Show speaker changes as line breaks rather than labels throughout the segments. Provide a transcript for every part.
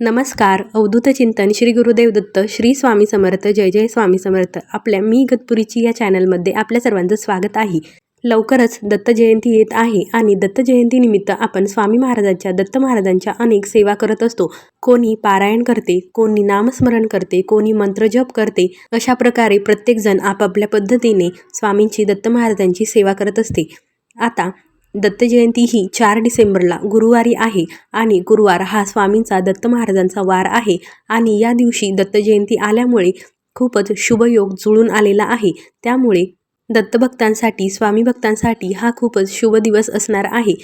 नमस्कार. अवधूत चिंतन श्री गुरुदेव दत्त श्री स्वामी समर्थ जय जय स्वामी समर्थ. आपल्या मी गतपुरीची या चॅनलमध्ये आपल्या सर्वांचं स्वागत आहे. लवकरच दत्त जयंती येत आहे आणि दत्त जयंतीनिमित्त आपण स्वामी महाराजांच्या दत्त महाराजांच्या अनेक सेवा करत असतो. कोणी पारायण करते कोणी नामस्मरण करते कोणी मंत्रजप करते. अशा प्रकारे प्रत्येकजण आपापल्या पद्धतीने स्वामींची दत्त महाराजांची सेवा करत असते. आता दत्त जयंती ही चार डिसेंबरला गुरुवारी आहे आणि गुरुवार हा स्वामींचा दत्त महाराजांचा वार आहे. आणि या दिवशी दत्त जयंती आल्यामुळे खूपच शुभयोग जुळून आलेला आहे. त्यामुळे दत्तभक्तांसाठी स्वामी भक्तांसाठी हा खूपच शुभ दिवस असणार आहे.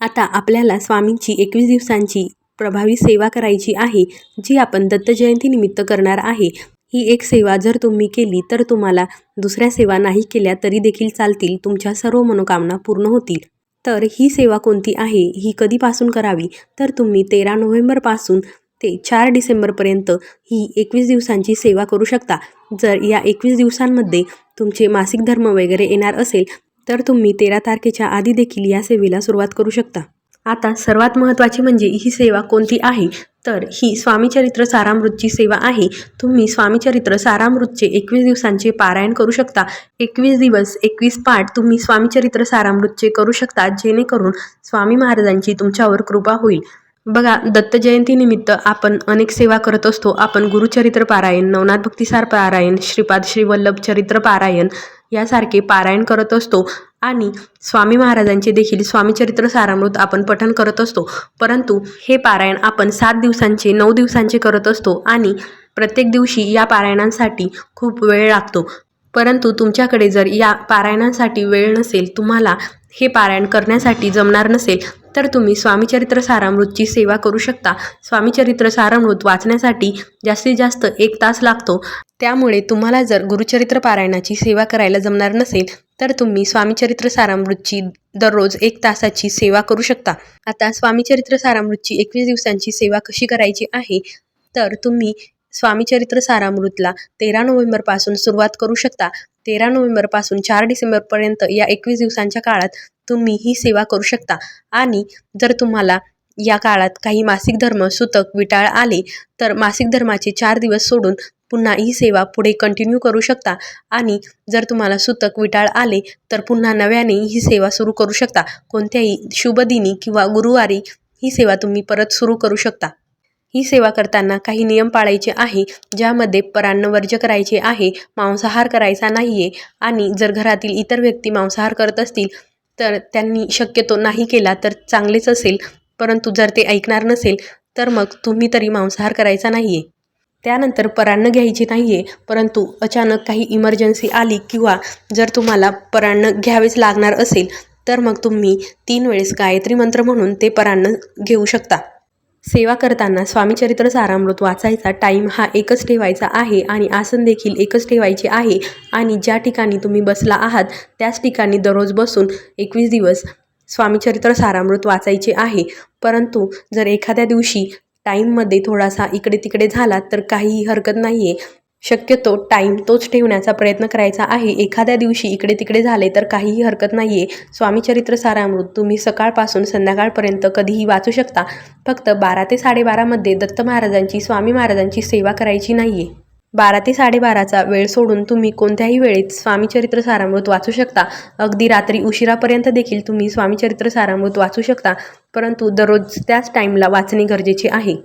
आता आपल्याला स्वामींची एकवीस दिवसांची प्रभावी सेवा करायची आहे जी आपण दत्त जयंतीनिमित्त करणार आहे. ही एक सेवा जर तुम्ही केली तर तुम्हाला दुसऱ्या सेवा नाही केल्या तरी देखील चालतील. तुमच्या सर्व मनोकामना पूर्ण होतील. तर ही सेवा कोणती आहे? ही कधीपासून करावी? तर तुम्ही तेरा नोव्हेंबरपासून ते चार डिसेंबरपर्यंत ही एकवीस दिवसांची सेवा करू शकता. जर या एकवीस दिवसांमध्ये तुमचे मासिक धर्म वगैरे येणार असेल तर तुम्ही तेरा तारखेच्या आधी देखील या सेवेला सुरुवात करू शकता. आता सर्वात महत्त्वाची म्हणजे ही सेवा कोणती आहे? तर ही स्वामीचरित्र सारामृतची सेवा आहे. तुम्ही स्वामीचरित्र सारामृतचे एकवीस दिवसांचे पारायण करू शकता. एकवीस दिवस एकवीस पाठ तुम्ही स्वामीचरित्र सारामृतचे करू शकता जेणेकरून स्वामी महाराजांची तुमच्यावर कृपा होईल. बघा दत्त जयंतीनिमित्त आपण अनेक सेवा करत असतो. आपण गुरुचरित्र पारायण नवनाथ भक्तिसार पारायण श्रीपाद श्रीवल्लभ चरित्र पारायण यासारखे पारायण करत असतो. आणि स्वामी महाराजांचे देखील स्वामीचरित्र सारामृत आपण पठण करत असतो. परंतु हे पारायण आपण सात दिवसांचे नऊ दिवसांचे करत असतो आणि प्रत्येक दिवशी या पारायणांसाठी खूप वेळ लागतो. परंतु तुमच्याकडे जर या पारायणांसाठी वेळ नसेल तुम्हाला हे पारायण करण्यासाठी जमणार नसेल तर तुम्ही स्वामीचरित्र सारामृतची सेवा करू शकता. स्वामीचरित्र सारामृत वाचण्यासाठी जास्तीत जास्त एक तास लागतो त्यामुळे तुम्हाला जर गुरुचरित्र पारायणाची सेवा करायला जमणार नसेल तर तुम्ही स्वामीचरित्र सारामृतची दररोज एक तासाची सेवा करू शकता. आता स्वामीचरित्र सारामृतची एकवीस दिवसांची सेवा कशी करायची आहे तर तुम्ही स्वामीचरित्र सारामृतला तेरा नोव्हेंबरपासून सुरुवात करू शकता. तेरा नोव्हेंबरपासून चार डिसेंबरपर्यंत या एकवीस दिवसांच्या काळात तुम्ही ही सेवा करू शकता. आणि जर तुम्हाला या काळात काही मासिक धर्म सुतक विटाळ आले तर मासिक धर्माचे चार दिवस सोडून पुन्हा ही सेवा पुढे कंटिन्यू करू शकता. आणि जर तुम्हाला सुतक विटाळ आले तर पुन्हा नव्याने ही सेवा सुरू करू शकता. कोणत्याही शुभदिनी किंवा गुरुवारी ही सेवा तुम्ही परत सुरू करू शकता. ही सेवा करताना काही नियम पाळायचे आहे ज्यामध्ये परान्न वर्ज्य करायचे आहे मांसाहार करायचा नाही आहे आणि जर घरातील इतर व्यक्ती मांसाहार करत असतील तर त्यांनी शक्यतो नाही केला तर चांगलेच असेल. परंतु जर ते ऐकणार नसेल तर मग तुम्ही तरी मांसाहार करायचा नाही आहे त्यानंतर परान्न घ्यायची नाही आहे परंतु अचानक काही इमर्जन्सी आली किंवा जर तुम्हाला परान्न घ्यावेच लागणार असेल तर मग तुम्ही तीन वेळेस गायत्री मंत्र म्हणून ते परान्न घेऊ शकता. सेवा करताना स्वामीचरित्र सारामृत वाचायचा टाईम हा एकच ठेवायचा आहे आणि आसन देखील एकच ठेवायचे आहे आणि ज्या ठिकाणी तुम्ही बसला आहात त्याच ठिकाणी दररोज बसून एकवीस दिवस स्वामीचरित्र सारामृत वाचायचे आहे. परंतु जर एखाद्या दिवशी टाईममध्ये थोडासा इकडे तिकडे झाला तर काहीही हरकत नाही आहे शक्यतो टाईम तोच ठेवण्याचा प्रयत्न करायचा आहे. एखाद्या दिवशी इकडे तिकडे झाले तर काहीही हरकत नाही आहे स्वामीचरित्र सारामृत तुम्ही सकाळपासून संध्याकाळपर्यंत कधीही वाचू शकता. फक्त बारा ते साडेबारामध्ये दत्त महाराजांची स्वामी महाराजांची सेवा करायची नाही आहे बारा ते साडेबाराचा वेळ सोडून तुम्ही कोणत्याही वेळेत स्वामीचरित्र सारामृत वाचू शकता. अगदी रात्री उशिरापर्यंत देखील तुम्ही स्वामीचरित्र सारामृत वाचू शकता परंतु दररोज त्याच टाईमला वाचणे गरजेचे आहे.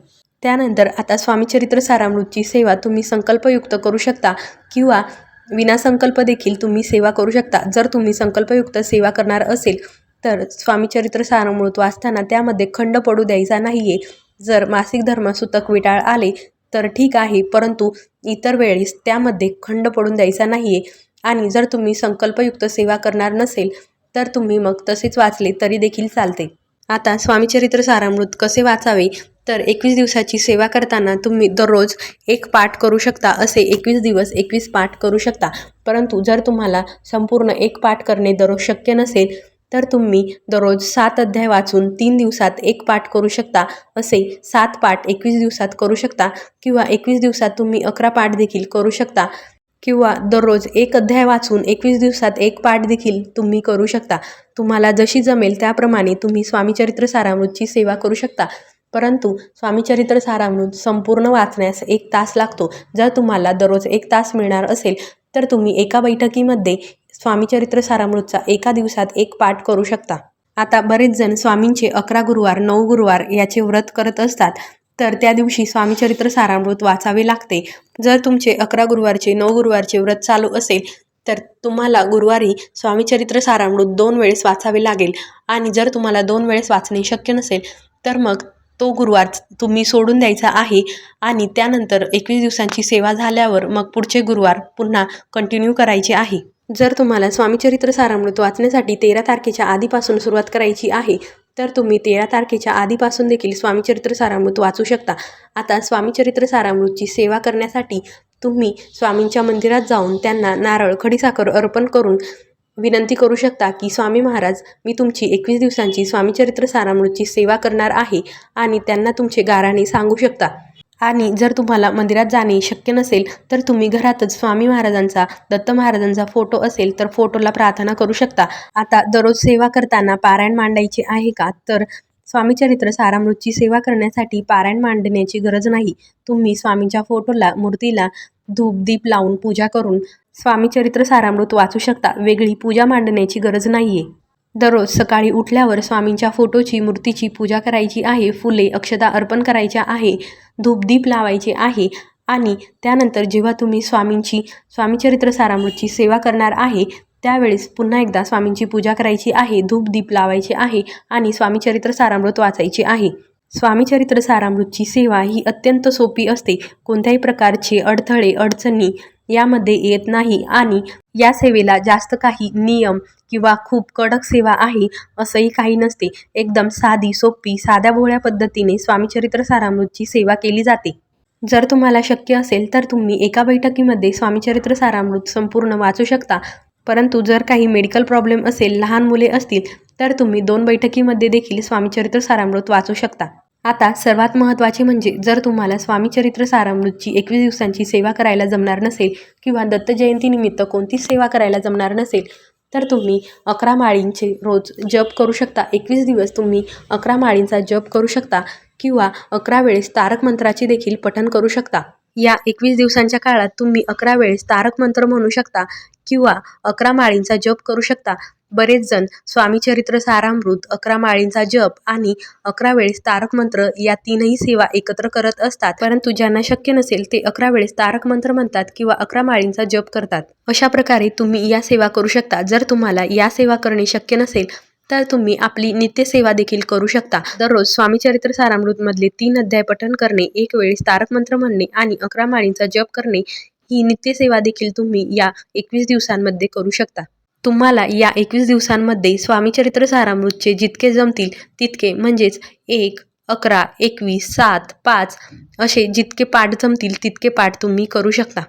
त्यानंतर आता स्वामीचरित्र सारामृतची सेवा तुम्ही संकल्पयुक्त करू शकता किंवा विनासंकल्प देखील तुम्ही सेवा करू शकता. जर तुम्ही संकल्पयुक्त सेवा करणार असेल तर स्वामीचरित्र सारामृत वाचताना त्यामध्ये खंड पडू द्यायचा नाही आहे जर मासिक धर्म सुतक विटाळ आले तर ठीक आहे परंतु इतर वेळेस त्यामध्ये खंड पडून द्यायचा नाही आहे आणि जर तुम्ही संकल्पयुक्त सेवा करणार नसेल तर तुम्ही मग तसेच वाचले तरी देखील चालते. आता स्वामीचरित्र सारामृत कसे वाचावे? तर एकवीस दिवसाची सेवा करताना तुम्ही दररोज एक पाठ करू शकता असे एकवीस दिवस एकवीस पाठ करू शकता. परंतु जर तुम्हाला संपूर्ण एक पाठ करणे दररोज शक्य नसेल तर तुम्ही दररोज सात अध्याय वाचून तीन दिवसात एक पाठ करू शकता असे सात पाठ एकवीस दिवसात करू शकता किंवा एकवीस दिवसात तुम्ही अकरा पाठ देखील करू शकता किंवा दररोज एक अध्याय वाचून एकवीस दिवसात एक पाठ देखील तुम्ही करू शकता. तुम्हाला जशी जमेल त्याप्रमाणे तुम्ही स्वामीचरित्र सारामृतची सेवा करू शकता. परंतु स्वामीचरित्र सारामृत संपूर्ण वाचण्यास एक तास लागतो. जर तुम्हाला दररोज एक तास मिळणार असेल तर तुम्ही एका बैठकीमध्ये स्वामीचरित्र सारामृतचा एका दिवसात एक पाठ करू शकता. आता बरेच जण स्वामींचे अकरा गुरुवार नऊ गुरुवार याचे व्रत करत असतात. तर त्या दिवशी स्वामीचरित्र सारामृत वाचावे लागते. जर तुमचे अकरा गुरुवारचे नऊ गुरुवारचे व्रत चालू असेल तर तुम्हाला गुरुवारी स्वामीचरित्र सारामृत दोन वेळेस वाचावे लागेल. आणि जर तुम्हाला दोन वेळेस वाचणे शक्य नसेल तर मग तो गुरुवार तुम्ही सोडून द्यायचा आहे. आणि त्यानंतर एकवीस दिवसांची सेवा झाल्यावर मग पुढचे गुरुवार पुन्हा कंटिन्यू करायचे आहे. जर तुम्हाला स्वामीचरित्र सारामृत वाचण्यासाठी तेरा तारखेच्या आधीपासून सुरुवात करायची आहे तर तुम्ही तेरा तारखेच्या आधीपासून देखील स्वामीचरित्र सारामृत वाचू शकता. आता स्वामीचरित्र सारामृतची सेवा करण्यासाठी तुम्ही स्वामींच्या मंदिरात जाऊन त्यांना नारळ खडीसाखर अर्पण करून विनंती करू शकता की स्वामी महाराज मी तुमची एकवीस दिवसांची स्वामीचरित्र सारामृतची सेवा करणार आहे आणि त्यांना तुमचे गाराणे सांगू शकता. आणि जर तुम्हाला मंदिरात जाणे शक्य नसेल तर तुम्ही घरातच स्वामी महाराजांचा दत्त महाराजांचा फोटो असेल तर फोटोला प्रार्थना करू शकता. आता दररोज सेवा करताना पारायण मांडायची आहे का? तर स्वामीचरित्र सारामृतची सेवा करण्यासाठी पारायण मांडण्याची गरज नाही. तुम्ही स्वामींच्या फोटोला मूर्तीला धूपदीप लावून पूजा करून स्वामीचरित्र सारामृत वाचू शकता. वेगळी पूजा मांडण्याची गरज नाही आहे दररोज सकाळी उठल्यावर स्वामींच्या फोटोची मूर्तीची पूजा करायची आहे फुले अक्षता अर्पण करायच्या आहे धूपदीप लावायचे आहे आणि त्यानंतर जेव्हा तुम्ही स्वामींची स्वामीचरित्र सारामृतची सेवा करणार आहे त्यावेळेस पुन्हा एकदा स्वामींची पूजा करायची आहे धूपदीप लावायचे आहे आणि स्वामीचरित्र सारामृत वाचायचे आहे. स्वामीचरित्र सारामृतची सेवा ही अत्यंत सोपी असते. कोणत्याही प्रकारचे अडथळे अडचणी यामध्ये येत नाही आणि या सेवेला जास्त काही नियम किंवा खूप कडक सेवा आहे असंही काही नसते. एकदम साधी सोपी साध्या भोळ्या पद्धतीने स्वामीचरित्र सारामृतची सेवा केली जाते. जर तुम्हाला शक्य असेल तर तुम्ही एका बैठकीमध्ये स्वामीचरित्र सारामृत संपूर्ण वाचू शकता. परंतु जर काही मेडिकल प्रॉब्लेम असेल लहान मुले असतील तर तुम्ही दोन बैठकीमध्ये देखील स्वामीचरित्र सारामृत वाचू शकता. आता सर्वात महत्त्वाचे म्हणजे जर तुम्हाला स्वामीचरित्र सारामृतची एकवीस दिवसांची सेवा करायला जमणार नसेल किंवा दत्त जयंतीनिमित्त कोणतीच सेवा करायला जमणार नसेल तर तुम्ही अकरा माळींचे रोज जप करू शकता. एकवीस दिवस तुम्ही अकरा माळींचा जप करू शकता किंवा अकरा वेळेस तारक मंत्राचे देखील पठण करू शकता. या एकवीस दिवसांच्या काळात तुम्ही अकरा वेळेस तारक मंत्र म्हणू शकता किंवा अकरा माळींचा जप करू शकता. बरेच जण स्वामीचरित्र सारामृत अकरा माळींचा जप आणि अकरा वेळेस तारक मंत्र या तीनही सेवा एकत्र करत असतात. परंतु ज्यांना शक्य नसेल ते अकरा वेळेस तारक मंत्र म्हणतात किंवा अकरा माळींचा जप करतात. अशा प्रकारे तुम्ही या सेवा करू शकता. जर तुम्हाला या सेवा करणे शक्य नसेल तर तुम्ही आपली नित्यसेवा देखील करू शकता. दररोज स्वामीचरित्र सारामृत मधले तीन अध्याय पठण करणे एक वेळेस तारक मंत्र म्हणणे आणि अकरा माळींचा जप करणे ही नित्यसेवा देखील तुम्ही या एकवीस दिवसांमध्ये करू शकता. तुम्हाला या एकवीस दिवसांमध्ये स्वामीचरित्र सारामृतचे जितके जमतील तितके म्हणजेच एक अकरा एकवीस सात पाच असे जितके पाठ जमतील तितके पाठ तुम्ही करू शकता.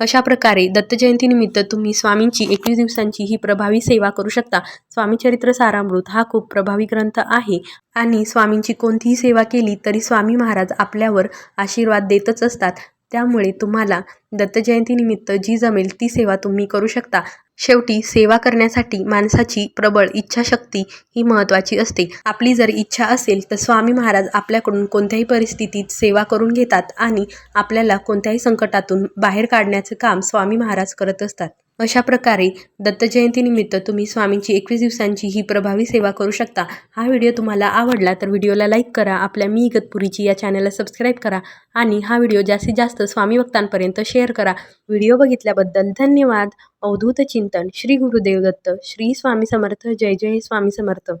अशा प्रकारे दत्तजयंतीनिमित्त तुम्ही स्वामींची एकवीस दिवसांची ही प्रभावी सेवा करू शकता. स्वामीचरित्र सारामृत हा खूप प्रभावी ग्रंथ आहे आणि स्वामींची कोणतीही सेवा केली तरी स्वामी महाराज आपल्यावर आशीर्वाद देतच असतात. त्यामुळे तुम्हाला दत्तजयंतीनिमित्त जी जमेल ती सेवा तुम्ही करू शकता. शेवटी सेवा करण्यासाठी माणसाची प्रबळ इच्छाशक्ती ही महत्त्वाची असते. आपली जर इच्छा असेल तर स्वामी महाराज आपल्याकडून कोणत्याही परिस्थितीत सेवा करून घेतात आणि आपल्याला कोणत्याही संकटातून बाहेर काढण्याचं काम स्वामी महाराज करत असतात. अशा प्रकारे दत्तजयंतीनिमित्त तुम्ही स्वामींची एकवीस दिवसांची ही प्रभावी सेवा करू शकता. हा व्हिडिओ तुम्हाला आवडला तर व्हिडिओला लाईक करा आपल्या मी इगतपुरीची या चॅनलला सबस्क्राईब करा आणि हा व्हिडिओ जास्तीत जास्त स्वामी भक्तांपर्यंत शेअर करा. व्हिडिओ बघितल्याबद्दल धन्यवाद. अवधूत चिंतन श्री गुरुदेव दत्त. श्री स्वामी समर्थ. जय जय स्वामी समर्थ.